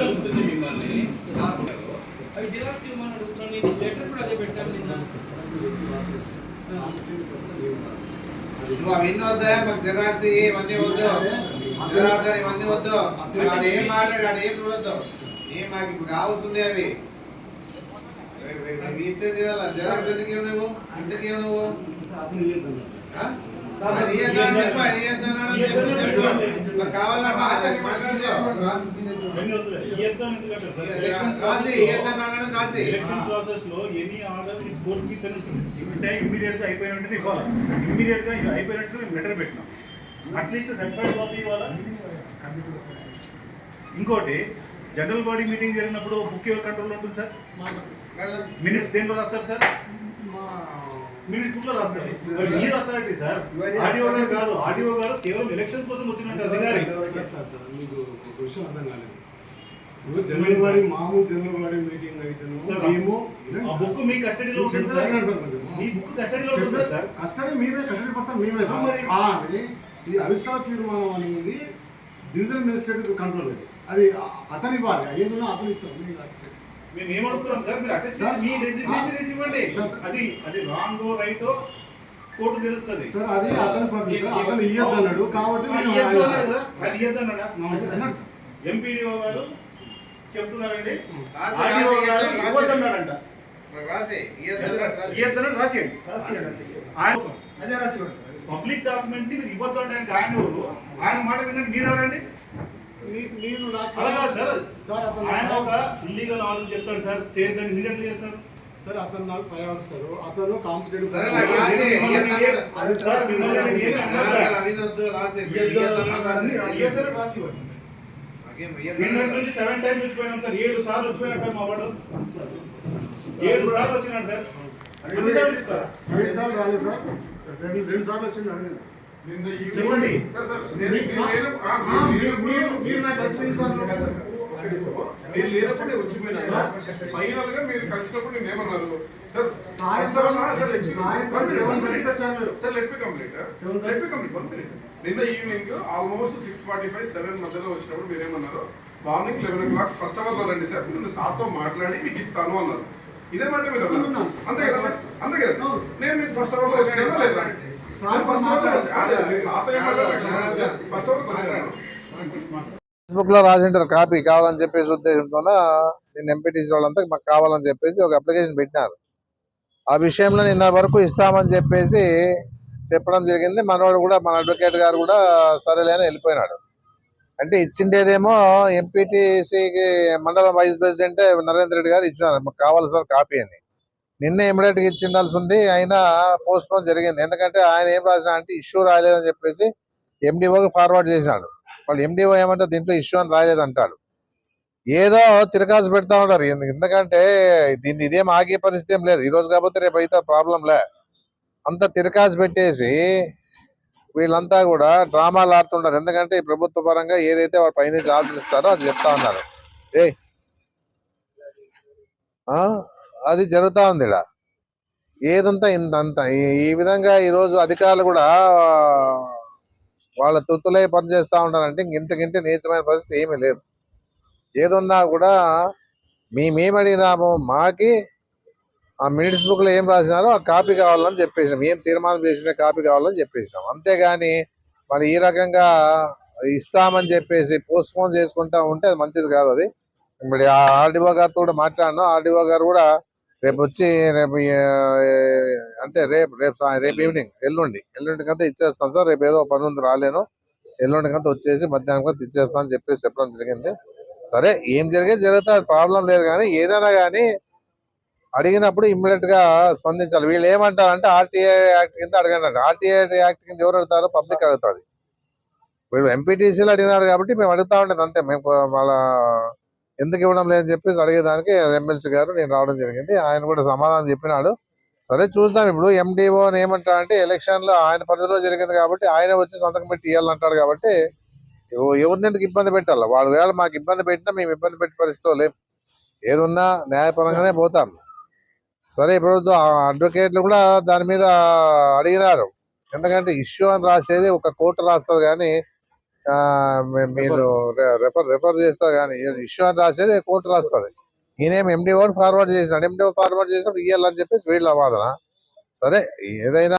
అడుగుతుంది మిమ్మల్ని అవి జిరాక్స్ ఇవ్వమని అడుగుతున్నాను నేను లెటర్ కూడా అదే పెట్టాను నిన్న నువ్వు వద్దా? మాకు జెరాక్స్ ఇవన్నీ వద్దు. ఇవన్నీ వద్దు. వాడు ఏం మాట్లాడు వాడు ఏం చూడొద్దు. ఏం మాకు ఇప్పుడు కావాల్సిందే అవి. కావాలా రాసి మాట్లాడదు రాసి రాసి ఎలక్షన్ ప్రాసెస్లో ఎనీ ఆర్డర్ కోర్ట్కి ఇమ్మీడియట్గా అయిపోయినట్టు ఇవ్వాలి ఇమ్మీడియట్గా అయిపోయినట్టు మేము లెటర్ పెట్టినాం. అట్లీస్ట్ సర్టిఫైడ్ కాపీ ఇవ్వాలా? ఇంకోటి జనరల్ బాడీ మీటింగ్ జరిగినప్పుడు బుక్ ఎవరు కంట్రోల్ ఉంటుంది సార్ మినిట్స్ దేంట్లో రాస్తారు సార్? మినిట్స్ బుక్లో రాస్తారు మరి అథారిటీ సార్. ఆడియో గారు కాదు ఆడియో గారు కేవలం ఎలక్షన్స్ కోసం వచ్చినట్టు అధికారి. మీకు ఒక విషయం అర్థం కాలేదు. జనరల్ మామూలు జనరల్ మీటింగ్ అయితే మేము ఆ బుక్ మీ కస్టడీలో ఉంటుంది చెప్పేది సార్. మీ బుక్ కస్టడీలో ఉంటుంది సార్. కస్టడీ మీరే కస్టడీ మేమే. కానీ ఈ అవిశ్వాస తీర్మానం అనేది డివిజన్ మినిస్ట్రేటివ్ కంట్రోల్ అది. అతని ఇవ్వాలి ఏదైనా అతను ఇస్తాం మీకు అది- మేము ఏమడుగుతున్నాం సార్? మీరు అటెస్ట్ సార్, మీ రెసిగ్నేషన్ వేసి ఇవ్వండి సార్. అది అది రాంగ్ రైట్ కోర్టు తెలుస్తుంది. సార్ అది అతని సార్ అతను ఇయ్యద్దు అన్నాడు కాబట్టి అది నేను ఇయ్యద్దు అన్నాడు కదా? అది ఇయ్యద్దు అన్నాడా సార్, సార్. ఎంపీడీఓ గారు చెప్తున్నారండి. రాసి, ఆర్డీఓ రాసి, గారు రాసి. ఇవ్వద్దు అన్నాడంట మాకు రాసి ఇయ్యొద్దా అని రాసి. ఇయ్యద్దు అని రాసేయండి ఆయన అదే రాసి ఇవ్వండి సార్. పబ్లిక్ డాక్యుమెంట్ని మీరు ఇవ్వద్దు అంటే ఆయన ఆయన మాట వినండి. మీరు ఎవరండి? మీ- మీరు నాకు అలా కాదు సార్. సార్ అతను ఆయన ఒక ఇల్లీగల్ ఆర్డర్ చెప్తాడు సార్. చేయొద్దని మీరు ఎట్లా చేస్తారు సార్ అతను నాకు పర్యావరిస్తారు అతను కాంపిటేటివ్ సరే అది సార్ మిమ్మల్ని నేను ఏమీ సార్. రాసి. రాసి. నుంచి సెవెన్ టైమ్స్ వచ్చిపోయినాం సార్. ఏడు సార్లు వచ్చిపోయాడు సార్ మా వాడు. ఏడు సార్లు వచ్చినాడు సార్. సార్లు చెప్తారా? సార్లు రాలేదు సార్. రెండు రెండు సార్లు వచ్చింది కలిసి ఎన్ని సార్లు నేను లేనప్పుడే వచ్చిపోయినా ఫైనల్గా మీరు కలిసినప్పుడు నేను ఏమన్నారు sir sir let me complete let me complete one minute నిన్న evening almost six forty five seven మధ్యలో వచ్చినప్పుడు మీరు ఏమన్నారు morning eleven o'clock first అవర్లో రండి సార్ నేను సార్తో మాట్లాడి మీకు ఇస్తాను అన్నారు ఇదే మాట అవును. అంతే కదా అంతే కదా. నేను మీకు ఫస్ట్ అవర్లో వచ్చినా లేదా ఫస్ట్ అవర్లో ఫస్ట్ అవర్ వచ్చాను ఫేస్బుక్లో రాసింటారు కాపీ కావాలని చెప్పేసి ఉద్దేశంతో నేను ఎంపీటీసీ వాళ్ళంతా మాకు కావాలని చెప్పేసి ఒక అప్లికేషన్ పెట్టినారు. ఆ విషయంలో నిన్న వరకు ఇస్తామని చెప్పేసి చెప్పడం జరిగింది. మనవాడు కూడా మన అడ్వకేట్ గారు కూడా సరేలేని వెళ్ళిపోయినాడు. అంటే ఇచ్చిండేదేమో ఎంపీటీసీకి మండలం వైస్ ప్రెసిడెంట్ నరేంద్ర రెడ్డి గారు ఇచ్చినారు. మాకు కావాలి సార్ కాపీ అని. నిన్న ఇమీడియట్గా ఇచ్చిండాల్సి ఉంది అయినా పోస్ట్ పోన్ జరిగింది. ఎందుకంటే ఆయన ఏం రాసిన అంటే ఇష్యూ రాలేదని చెప్పేసి ఎండిఓకి ఫార్వర్డ్ చేశాడు. వాళ్ళు ఎండిఓ ఏమంటే దీంట్లో ఇష్యూ అని రాలేదు అంటాడు ఏదో తిరగాల్సి పెడతా ఉంటారు ఎందుకంటే దీన్ని ఇదేం ఆగే పరిస్థితి ఏం లేదు. ఈ రోజు కాకపోతే రేపు అయితే ప్రాబ్లం లే. అంత తిరకాసు పెట్టేసి వీళ్ళంతా కూడా డ్రామాలు ఆడుతుంటారు ఎందుకంటే ఈ ప్రభుత్వ పరంగా ఏదైతే వాళ్ళ పైనుంచి ఆర్డర్ ఇస్తారో అది చెప్తా ఉన్నారు. ఏ అది జరుగుతా ఉంది ఇక్కడ ఏదంతా ఇంతంత. ఈ- ఈ విధంగా ఈ రోజు అధికారులు కూడా వాళ్ళ తుత్తులై పనిచేస్తా ఉంటారంటే ఇంతకింటే నీచమైన పరిస్థితి ఏమీ లేదు. ఏదున్నా కూడా మేమేమడిగినాము మాకి ఆ మినిట్స్ బుక్లో ఏం రాసినారో ఆ కాపీ కావాలని చెప్పేసినాం. ఏం తీర్మానం చేసిన కాపీ కావాలని చెప్పేసినాం. అంతేగాని మరి ఈ రకంగా ఇస్తామని చెప్పేసి పోస్ట్ పోన్ చేసుకుంటా ఉంటే అది మంచిది కాదు అది. మరి ఆ ఆర్డీఓ గారితో కూడా మాట్లాడినా. ఆర్డీఓ గారు కూడా రేపు వచ్చి రేపు అంటే రేపు రేపు రేపు ఈవినింగ్ ఎల్లుండి. ఎల్లుండి కంతా ఇచ్చేస్తాం సార్. రేపు ఏదో పని ఉంది రాలేను. ఎల్లుండి కంతా వచ్చేసి మధ్యాహ్నం కంతా ఇచ్చేస్తాను అని చెప్పేసి చెప్పడం జరిగింది. సరే ఏం జరిగేది జరిగితే ప్రాబ్లం లేదు కానీ ఏదైనా కానీ అడిగినప్పుడు ఇమ్మీడియట్గా స్పందించాలి. వీళ్ళు ఏమంటారంటే ఆర్టీఐ యాక్ట్ కింద అడగండి. ఆర్టీఐ యాక్ట్ కింద ఎవరు అడుగుతారో పబ్లిక్ అడుగుతుంది. వీళ్ళు ఎంపీటీసీలు అడిగినారు కాబట్టి మేము అడుగుతా ఉండేది అంతే. మేము వాళ్ళ ఎందుకు ఇవ్వడం లేదని చెప్పి అడిగేదానికి ఎమ్మెల్సీ గారు నేను రావడం జరిగింది. ఆయన కూడా సమాధానం చెప్పినాడు. సరే చూద్దాం. ఇప్పుడు ఎండిఓ ఏమంటారంటే ఎలక్షన్లో ఆయన పరిధిలో జరిగింది కాబట్టి ఆయన వచ్చి సంతకం పెట్టి ఇవ్వాలంటాడు కాబట్టి ఎవరిని ఎందుకు ఇబ్బంది పెట్టాలి? వాళ్ళు వేళ మాకు ఇబ్బంది పెట్టినా మేము ఇబ్బంది పెట్టే పరిస్థితిలో లేం. ఏదున్నా న్యాయపరంగానే పోతాం. సరే ఇప్పుడు అడ్వకేట్లు కూడా దాని మీద అడిగినారు. ఎందుకంటే ఇష్యూ అని రాసేది ఒక కోర్టు రాస్తుంది కానీ మీరు రెఫర్ రెఫర్ చేస్తారు కానీ ఇష్యూ అని రాసేది కోర్టు రాస్తుంది. ఈయనేం ఎండిఓ ఫార్వర్డ్ చేసినాడు. ఎండిఓ ఫార్వర్డ్ చేసినప్పుడు ఇయ్యాలని చెప్పేసి వీళ్ళ వాదన. సరే ఏదైనా